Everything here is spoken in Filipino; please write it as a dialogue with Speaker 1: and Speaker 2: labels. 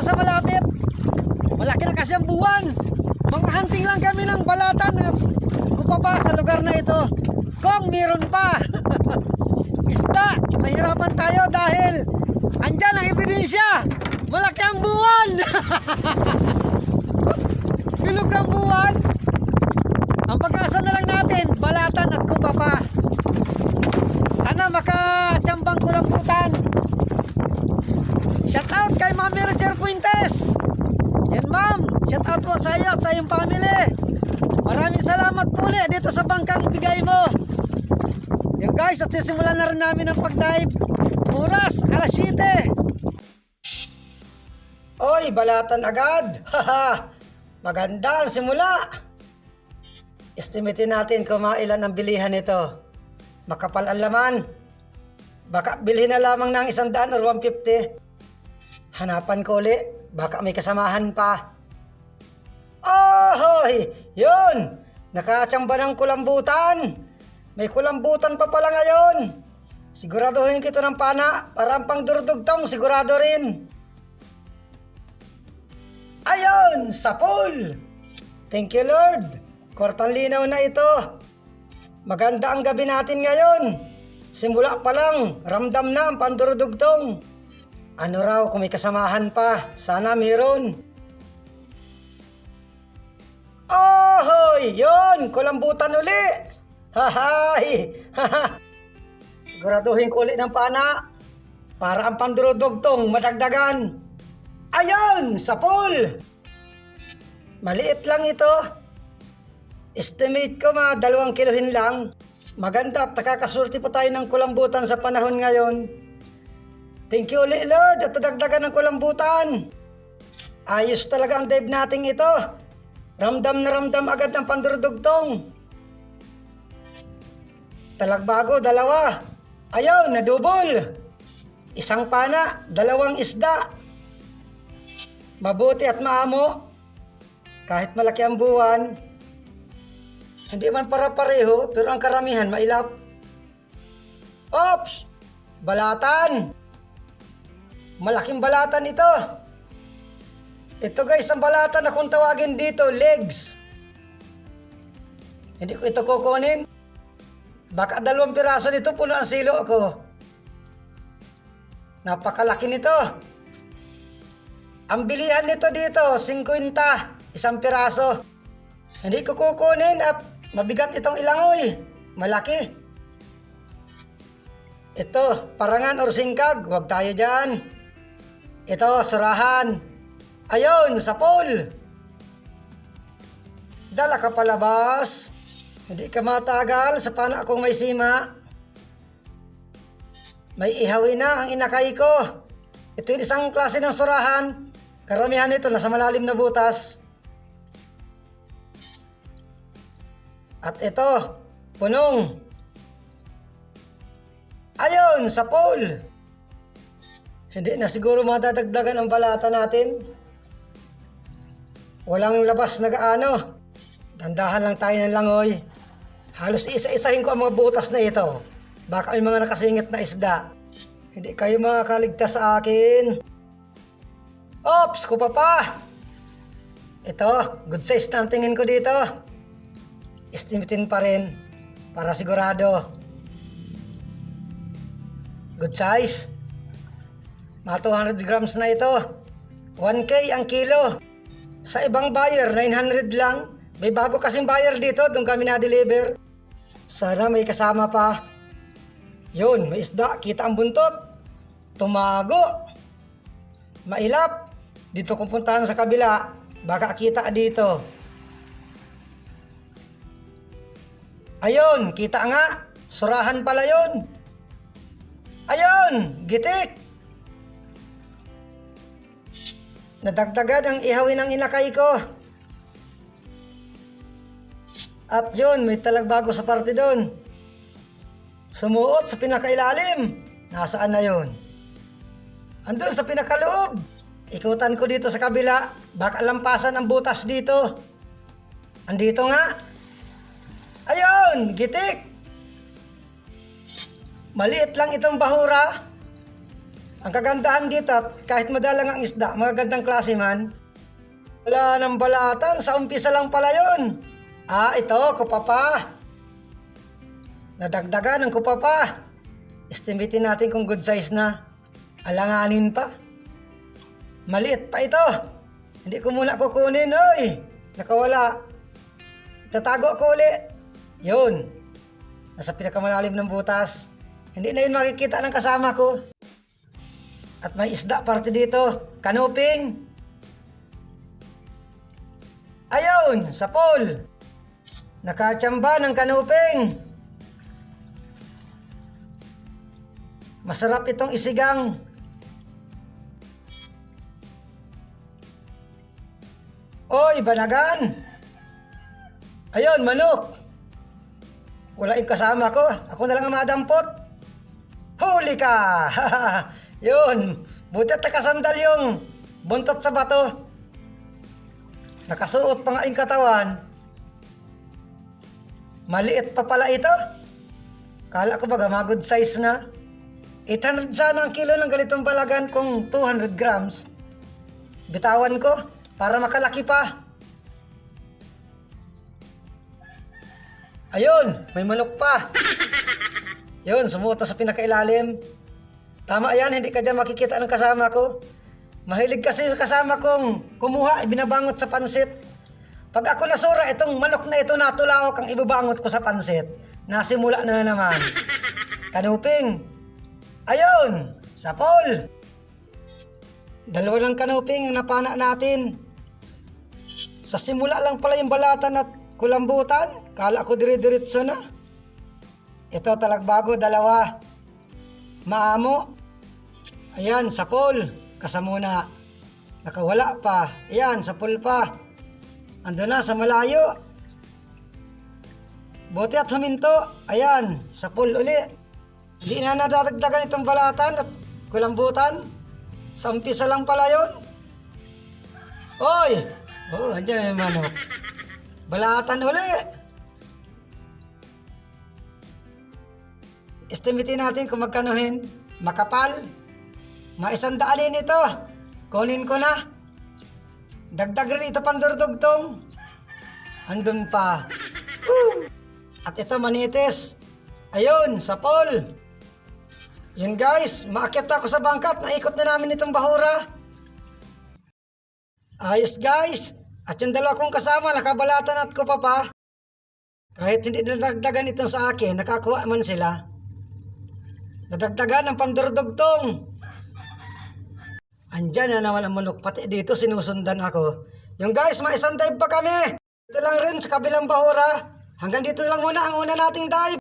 Speaker 1: punta sa malapit. Malaki na kasi ang buwan. Mangahunting lang kami ng balatan na kupapa sa lugar na ito. Kung meron pa. Isda, mahirapan tayo dahil andyan ang ebidensya. Malaki ang buwan. sa iyo at sa iyong family. Maraming salamat po ulit dito sa bangkang bigay mo. Yan guys, at sisimulan na rin namin ang pag-dive. Oras, alas 7. Oy, balatan agad. Haha, maganda ang simula. Estimate natin kung mga ilan ang bilihan nito. Makapal ang laman. Baka bilhin na lamang ng isang daan or 150. Hanapan ko uli. Baka may kasamahan pa. Ahoy! Yun! Nakachamba ng kulambutan. May kulambutan pa pala ngayon. Siguraduhin kito ng pana para ang pangdurudugtong sigurado rin. Ayun! Sa pool! Thank you Lord! Kwartang linaw na ito. Maganda ang gabi natin ngayon. Simula pa lang, ramdam na ang pandurudugtong. Ano raw kung may kasamahan pa? Sana meron. Ohoy! Yun! Kulambutan uli! Hahay! Haha! Siguraduhin ko uli ng pana para ang pandurudugtong madagdagan. Ayun! Sa pool! Maliit lang ito. Estimate ko mga dalawang kilohin lang. Maganda at nakakasurti pa tayo ng kulambutan sa panahon ngayon. Thank you ulit Lord at nadagdagan ng kulambutan. Ayos talaga ang dive natin ito. Ramdam na ramdam agad ang pandurudugtong. Talagbago, dalawa. Ayaw, nadubol. Isang pana, dalawang isda. Mabuti at maamo. Kahit malaki ang buwan, hindi man para pareho, pero ang karamihan mailap. Ops! Balatan! Malaking balatan ito. Ito guys, ang balatan na kung tawagin dito, legs. Hindi ko ito kukunin. Baka dalawang piraso nito puno ang silo ko. Napakalaki nito. Ang bilihan nito dito, 50, isang piraso. Hindi ko kukunin at mabigat itong ilangoy. Malaki. Ito, parangan or singkag, huwag tayo dyan. Ito, surahan. Ayun, sa pool. Dala ka palabas. Hindi ka matagal sa pana akong may sima. May ihawin na ang inakay ko. Ito yung isang klase ng surahan. Karamihan nito nasa malalim na butas. At ito, punong. Ayun, sa pool. Hindi na siguro madadagdagan ang balata natin. Walang labas na gaano. Dandahan lang tayo ng langoy. Halos isa-isahin ko ang mga butas na ito. Baka may mga nakasingit na isda. Hindi kayo makakaligtas sa akin. Ops, kupa pa! Ito, good size na ang tingin ko dito. Estimatin pa rin para sigurado. Good size. Mga 200 grams na ito. 1K ang kilo. Sa ibang buyer, 900 lang. May bago kasing buyer dito, doon kami na-deliver. Sana may kasama pa. Yun, may isda, kita ang buntot. Tumago. Mailap. Dito kung puntahan sa kabila, baka kita dito. Ayun, kita nga. Surahan pala yun. Ayun, gitik. Nadagdagan ang ihawin ng inakay ko. At yun, may talagbago sa parte doon. Sumuot sa pinakailalim. Nasaan na yun? Andun sa pinakaloob. Ikutan ko dito sa kabila. Baka lampasan ang butas dito. Andito nga. Ayun, gitik. Maliit lang itong bahura. Ang kagandahan dito, kahit madalang ang isda, magagandang klase man, Wala ng balatan, sa umpisa lang pala yun. Ah, ito, kupapa. Nadagdagan ng kupapa. Estimatein natin kung good size na. Alanganin pa. Maliit pa ito. Hindi ko muna kukunin, oy. Nakawala. Tatago ko uli. Yun. Nasa pinakamalalim ng butas. Hindi na yun makikita ng kasama ko. At may isda parte dito. Kanuping. Ayun, sa pool. Nakachamba ng kanuping. Masarap itong isigang. Oy, banagan! Ayun, manok! Wala yung kasama ko. Ako na lang ang madampot. Huli ka! Yun, buti at nakasandal yung buntot sa bato. Nakasuot pa nga yung katawan. Maliit pa pala ito. Kala ko baga good size na. 800 sana ang kilo ng ganitong balagan kung 200 grams. Bitawan ko para makalaki pa. Ayun, may manok pa. Yun, sumuot na sa pinakailalim. Tama yan, hindi ka dyan makikita ng kasama ko. Mahilig kasi kasama kong kumuha, ibinabangot sa pansit. Pag ako nasura, itong manok na ito natulawak ang ibabangot ko sa pansit. Nasimula na naman. Kanuping. Ayun, sa pool. Dalawa lang kanuping ang napana natin. Sa simula lang pala yung balatan at kulambutan. Kala ko dire-diretso na. Ito talagbago, dalawa. Maamo. Ayan, sa pool. Kasamuna. Nakawala pa. Ayan, sa pool pa. Ando na sa malayo. Buti at huminto. Ayan, sa pool uli. Hindi na nadadagdagan itong balatan at kulambutan. Sa umpisa lang pala yun. Oy! Oh, andyan yung manok. Balatan uli. Estimatein natin kung magkanuhin. Makapal. Maisandaanin ito. Kunin ko na. Dagdag rin ito pandurdugtong. Andun pa. Woo! At ito manitis. Ayun, sa pool. Yun guys, maakyat ako sa bangkat. Naikot na namin itong bahura. Ayos guys. At yung dalawa kong kasama, nakabalatan at ko pa pa. Kahit hindi nadagdagan ito sa akin, nakakuha man sila. Nadagdagan ng pandurdugtong. Andyan na naman ang manok. Pati dito sinusundan ako. Yung guys, may isang dive pa kami. Ito lang rin sa kabilang bahura. Hanggang dito lang muna ang una nating dive.